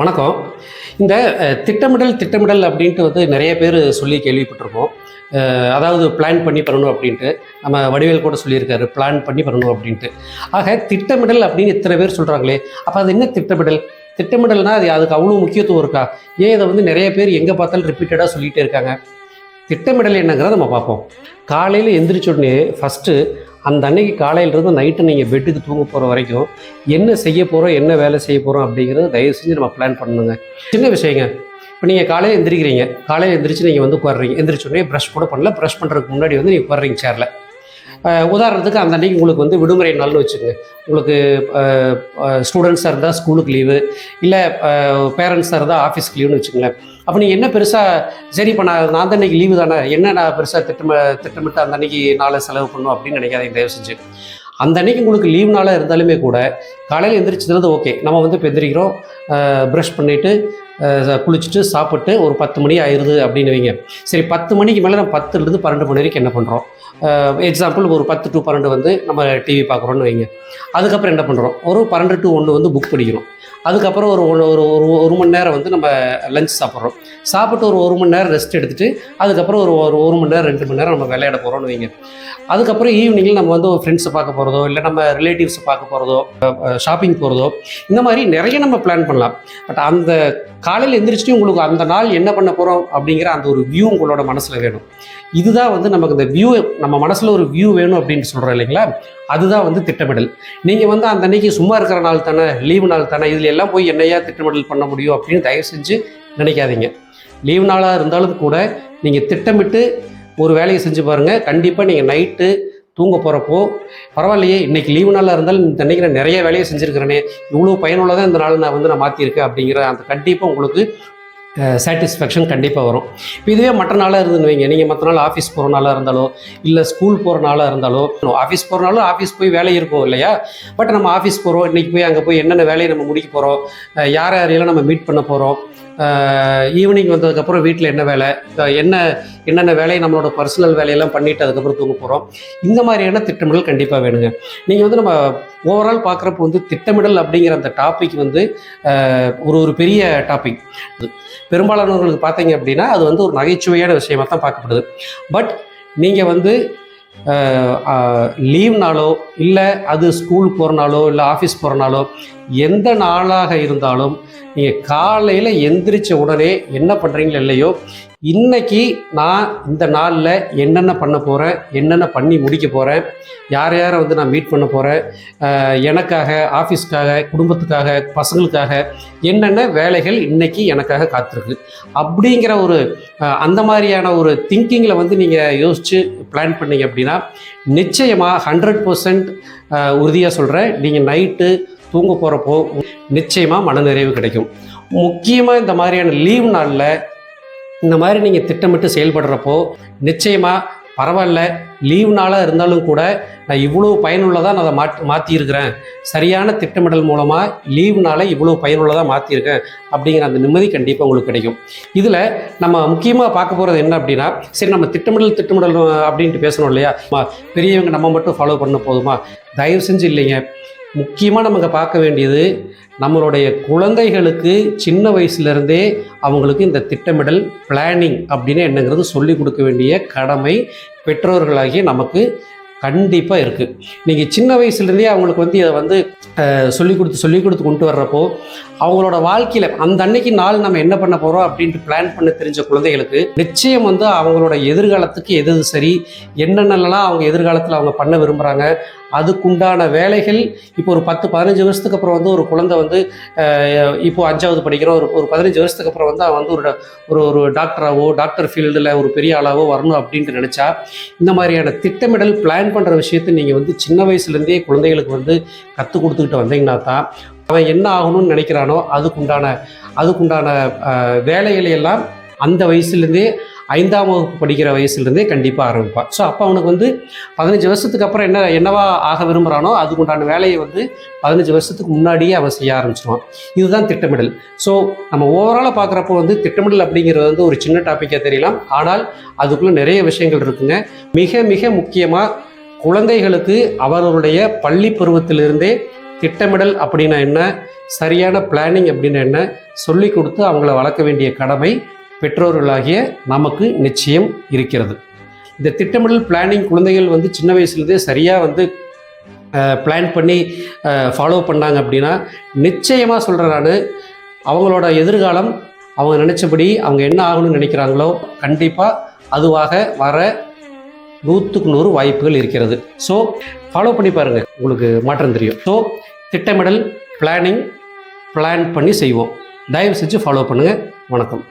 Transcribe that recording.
வணக்கம். இந்த திட்டமிடல் திட்டமிடல் அப்படின்ட்டு வந்து நிறைய பேர் சொல்லி கேள்விப்பட்டிருக்கோம் அதாவது பிளான் பண்ணி பண்ணணும் அப்படின்ட்டு. நம்ம வடிவேல் கூட சொல்லியிருக்காரு பிளான் பண்ணி பண்ணணும் அப்படின்ட்டு. ஆக திட்டமிடல் அப்படின்னு இத்தனை பேர் சொல்கிறாங்களே அப்போ அது என்ன திட்டமிடல்? திட்டமிடல்னா அது அதுக்கு அவ்வளோ முக்கியத்துவம் இருக்கா? ஏன் இதை வந்து நிறைய பேர் எங்கே பார்த்தாலும் ரிப்பீட்டடாக சொல்லிகிட்டே இருக்காங்க? திட்டமிடல் என்னங்கிறத நம்ம பார்ப்போம். காலையில் எந்திரிச்ச உடனே ஃபஸ்ட்டு அந்த அன்னைக்கு காலையிலேருந்து நைட்டு நீங்கள் பெட்டுக்கு தூங்க போகிற வரைக்கும் என்ன செய்ய போகிறோம் என்ன வேலை செய்ய போகிறோம் அப்படிங்கிறது தயவு செஞ்சு நம்ம பிளான் பண்ணணுங்க சின்ன விஷயங்க. இப்போ நீங்கள் காலையில் எந்திரிக்கிறீங்க. காலையில் எந்திரிச்சு நீங்கள் வந்து உட்காடுறீங்க எந்திரிச்சோடனே ப்ரஷ் கூட பண்ணல. ப்ரஷ் பண்ணுறதுக்கு முன்னாடி வந்து நீங்கள் உட்காடுறீங்க சேரில் உதாரணத்துக்கு அந்த அன்றைக்கி உங்களுக்கு வந்து விடுமுறை நாள்னு வச்சுக்கோங்க உங்களுக்கு ஸ்டூடெண்ட்ஸாக இருந்தால் ஸ்கூலுக்கு லீவு இல்லை பேரண்ட்ஸாக இருந்தால் ஆஃபீஸ்க்கு லீவுன்னு வச்சுக்கோங்களேன். அப்போ நீங்கள் என்ன பெருசாக சரி இப்போ நான் நான் தான் அன்னைக்கு லீவு தானே என்ன நான் பெருசாக திட்டம திட்டமிட்டு அந்த அன்றைக்கி நாளை செலவு பண்ணணும் அப்படின்னு நினைக்காதீங்க தயவு செஞ்சு. அந்த அன்னைக்கு உங்களுக்கு லீவ் நாளாக இருந்தாலுமே கூட காலையில் எந்திரிச்சதுலேருந்து ஓகே நம்ம வந்து இப்போ எந்திரிக்கிறோம் ப்ரஷ் பண்ணிவிட்டு குளிச்சுட்டு சாப்பிட்டு ஒரு பத்து மணி ஆயிடுது அப்படின்னு வைங்க சரி பத்து மணிக்கு மேலே நம்ம பத்துலேருந்து பன்னெண்டு மணி வரைக்கும் என்ன பண்ணுறோம் எக்ஸாம்பிள் ஒரு பத்து டு பன்னெண்டு வந்து நம்ம டிவி பார்க்குறோன்னு வைங்க. அதுக்கப்புறம் என்ன பண்ணுறோம் ஒரு பன்னெண்டு டு ஒன்று வந்து புக் படிக்கிறோம் அதுக்கப்புறம் ஒரு ஒன்று ஒரு ஒரு ஒரு மணி நேரம் வந்து நம்ம லஞ்ச் சாப்பிட்றோம். சாப்பிட்டு ஒரு ஒரு மணி நேரம் ரெஸ்ட் எடுத்துகிட்டு அதுக்கப்புறம் ஒரு ஒரு ஒரு மணி நேரம் ரெண்டு மணி நேரம் நம்ம விளையாட போகிறோம்னு வைங்க. அதுக்கப்புறம் ஈவினிங்கில் நம்ம வந்து ஃப்ரெண்ட்ஸை பார்க்க போகிறதோ இல்லை நம்ம ரிலேட்டிவ்ஸை பார்க்க போகிறதோ ஷாப்பிங் போகிறதோ இந்த மாதிரி நிறைய நம்ம பிளான் பண்ணலாம். பட் அந்த காலையில் எந்திரிச்சிட்டு உங்களுக்கு அந்த நாள் என்ன பண்ண போகிறோம் அப்படிங்கிற அந்த ஒரு வியூ உங்களோட மனசில் வேணும். இதுதான் வந்து நமக்கு இந்த வியூ நம்ம மனசில் ஒரு வியூ வேணும் அப்படின்னு சொல்கிறோம் இல்லைங்களா? அதுதான் வந்து திட்டமிடல். நீங்கள் வந்து அந்த அன்னைக்கு சும்மா இருக்கிற நாள் தானே லீவு நாள் தானே இதில் எல்லாம் போய் என்னையா திட்டமிடல் பண்ண முடியும் அப்படின்னு தயவு செஞ்சு நினைக்காதீங்க. லீவு நாளாக இருந்தாலும் கூட நீங்கள் திட்டமிட்டு ஒரு வேலையை செஞ்சு பாருங்கள் கண்டிப்பாக நீங்கள் நைட்டு தூங்க போகிறப்போ பரவாயில்லையே இன்னைக்கு லீவு நாளாக இருந்தாலும் இந்த நான் நிறைய வேலையை செஞ்சுருக்கிறேனே இவ்வளோ பயனுள்ளதாக இந்த நாள் நான் வந்து நான் மாற்றிருக்கேன் அப்படிங்கிற அந்த கண்டிப்பாக உங்களுக்கு சாட்டிஸ்ஃபேக்ஷன் கண்டிப்பாக வரும். இப்போ இதுவே மற்ற நாளாக இருந்துன்னு வைங்க. நீங்கள் மற்ற நாள் ஆஃபீஸ் போகிற நாளாக இருந்தாலோ இல்லை ஸ்கூல் போகிற நாளாக இருந்தாலோ ஆஃபீஸ் போகிறனாலும் ஆஃபீஸ் போய் வேலை இருக்கும் இல்லையா? பட் நம்ம ஆஃபீஸ் போகிறோம் இன்றைக்கி போய் அங்கே போய் என்னென்ன வேலையை நம்ம முடிக்க போகிறோம் யார் யாரையெல்லாம் நம்ம மீட் பண்ண போகிறோம் ஈவினிங் வந்ததுக்கப்புறம் வீட்டில் என்ன வேலை? என்ன என்னென்ன வேலையை நம்மளோட பர்சனல் வேலையெல்லாம் பண்ணிட்டு அதுக்கப்புறம் தூங்க போகிறோம் இந்த மாதிரியான திட்டமிடல் கண்டிப்பாக வேணுங்க. நீங்கள் வந்து நம்ம ஓவரால் பார்க்குறப்ப வந்து திட்டமிடல் அப்படிங்கிற அந்த டாபிக் வந்து ஒரு ஒரு பெரிய டாபிக் பெரும்பாலானவர்களுக்கு பார்த்தீங்க அப்படின்னா அது வந்து ஒரு நகைச்சுவையான விஷயமா தான் பார்க்கப்படுது. பட் நீங்கள் வந்து லீவ்னாலோ இல்லை அது ஸ்கூல் போகிறனாலோ இல்லை ஆஃபீஸ் போகிறனாலோ எந்த நாளாக இருந்தாலும் நீங்கள் காலையில் எந்திரிச்ச உடனே என்ன பண்ணுறீங்களோ இல்லையோ இன்னைக்கு நான் இந்த நாளில் என்னென்ன பண்ண போகிறேன் என்னென்ன பண்ணி முடிக்க போகிறேன் யார் யாரை வந்து நான் மீட் பண்ண போகிறேன் எனக்காக ஆஃபீஸ்க்காக குடும்பத்துக்காக பசங்களுக்காக என்னென்ன வேலைகள் இன்னைக்கு எனக்காக காத்திருக்கு. அப்படிங்கிற ஒரு அந்த மாதிரியான ஒரு திங்கிங்கில் வந்து நீங்கள் யோசித்து பிளான் பண்ணீங்க அப்படின்னா நிச்சயமாக ஹண்ட்ரட் பர்சன்ட் உறுதியாக சொல்கிறேன் நீங்கள் நைட்டு தூங்க போகிறப்போ நிச்சயமாக மனநிறைவு கிடைக்கும். முக்கியமாக இந்த மாதிரியான லீவ் நாளில் இந்த மாதிரி நீங்கள் திட்டமிட்டு செயல்படுறப்போ நிச்சயமாக பரவாயில்ல லீவ் நாளாக இருந்தாலும் கூட நான் இவ்வளோ பயனுள்ளதாக நான் அதை மாற்றி மாற்றியிருக்கிறேன் சரியான திட்டமிடல் மூலமாக லீவ் நாளை இவ்வளோ பயனுள்ளதாக மாற்றியிருக்கேன் அப்படிங்கிற அந்த நிம்மதி கண்டிப்பாக உங்களுக்கு கிடைக்கும். இதில் நம்ம முக்கியமாக பார்க்க போகிறது என்ன அப்படின்னா சரி நம்ம திட்டமிடல் திட்டமிடல் அப்படின்ட்டு பேசணும் இல்லையா? பெரியவங்க நம்ம மட்டும் ஃபாலோ பண்ண போதுமா? தயவு செஞ்சு இல்லைங்க. முக்கியமாக நமக்கு பார்க்க வேண்டியது நம்மளுடைய குழந்தைகளுக்கு சின்ன வயசுலேருந்தே அவங்களுக்கு இந்த திட்டமிடல் பிளானிங் அப்படின்னு என்னங்கிறது சொல்லி கொடுக்க வேண்டிய கடமை பெற்றோர்களாகிய நமக்கு கண்டிப்பாக இருக்குது நீங்கள் சின்ன வயசுலேருந்தே அவங்களுக்கு வந்து இதை வந்து சொல்லிக் கொடுத்து சொல்லிக் கொடுத்து கொண்டு வர்றப்போ அவங்களோட வாழ்க்கையில் அந்த அன்னைக்கு நாள் நம்ம என்ன பண்ண போகிறோம் அப்படின்ட்டு பிளான் பண்ண தெரிஞ்ச குழந்தைகளுக்கு நிச்சயம் வந்து அவங்களோட எதிர்காலத்துக்கு எது எது சரி என்னென்னலாம் அவங்க எதிர்காலத்தில் அவங்க பண்ண விரும்புகிறாங்க அதுக்குண்டான வேலைகள் இப்போ ஒரு பத்து பதினஞ்சு வருஷத்துக்கு அப்புறம் வந்து ஒரு குழந்தை வந்து இப்போ அஞ்சாவது படிக்கிறோம் ஒரு ஒரு பதினஞ்சு வருஷத்துக்கு அப்புறம் வந்து அவன் வந்து ஒரு ஒரு ஒரு டாக்டராகவோ டாக்டர் ஃபீல்டில் ஒரு பெரிய ஆளாவோ வரணும் அப்படின்ட்டு நினச்சா இந்த மாதிரியான திட்டமிடல் பிளான் பண்ணுற விஷயத்தை நீங்கள் வந்து சின்ன வயசுலேருந்தே குழந்தைகளுக்கு வந்து கற்றுக் கொடுத்துக்கிட்டு வந்தீங்கன்னா தான் அவன் என்ன ஆகணும்னு நினைக்கிறானோ அதுக்குண்டான அதுக்குண்டான வேலைகளை எல்லாம் அந்த வயசுலேருந்தே ஐந்தாம் வகுப்பு படிக்கிற வயசுலேருந்தே கண்டிப்பாக ஆரம்பிப்பான். ஸோ அப்போ அவனுக்கு வந்து பதினஞ்சு வருஷத்துக்கு அப்புறம் என்ன என்னவா ஆக விரும்புகிறானோ அதுக்குண்டான வேலையை வந்து பதினஞ்சு வருஷத்துக்கு முன்னாடியே அவன் செய்ய ஆரம்பிச்சிடுவான் இதுதான் திட்டமிடல். ஸோ நம்ம ஓவராலாக பார்க்குறப்போ வந்து திட்டமிடல் அப்படிங்கிறது வந்து ஒரு சின்ன டாப்பிக்காக தெரியலாம். ஆனால் அதுக்குள்ளே நிறைய விஷயங்கள் இருக்குங்க. மிக மிக முக்கியமாக குழந்தைகளுக்கு அவர்களுடைய பள்ளி பருவத்திலிருந்தே திட்டமிடல் அப்படின்னா என்ன? சரியான பிளானிங் அப்படின்னா என்ன? சொல்லி கொடுத்து அவங்கள வளர்க்க வேண்டிய கடமை பெற்றோர்களாகிய நமக்கு நிச்சயம் இருக்கிறது. இந்த திட்டமிடல் பிளானிங் குழந்தைகள் வந்து சின்ன வயசுலேருந்தே சரியாக வந்து பிளான் பண்ணி ஃபாலோ பண்ணாங்க அப்படின்னா நிச்சயமாக சொல்கிறேன் நான் அவங்களோட எதிர்காலம் அவங்க நினச்சபடி அவங்க என்ன ஆகணும்னு நினைக்கிறாங்களோ கண்டிப்பாக அதுவாக வர நூற்றுக்கு நூறு வாய்ப்புகள் இருக்கிறது. ஸோ ஃபாலோ பண்ணி பாருங்கள் உங்களுக்கு மாற்றம் தெரியும். ஸோ திட்டமிடல் பிளானிங் பிளான் பண்ணி செய்வோம். தயவு செஞ்சு ஃபாலோ பண்ணுங்கள் வணக்கம்.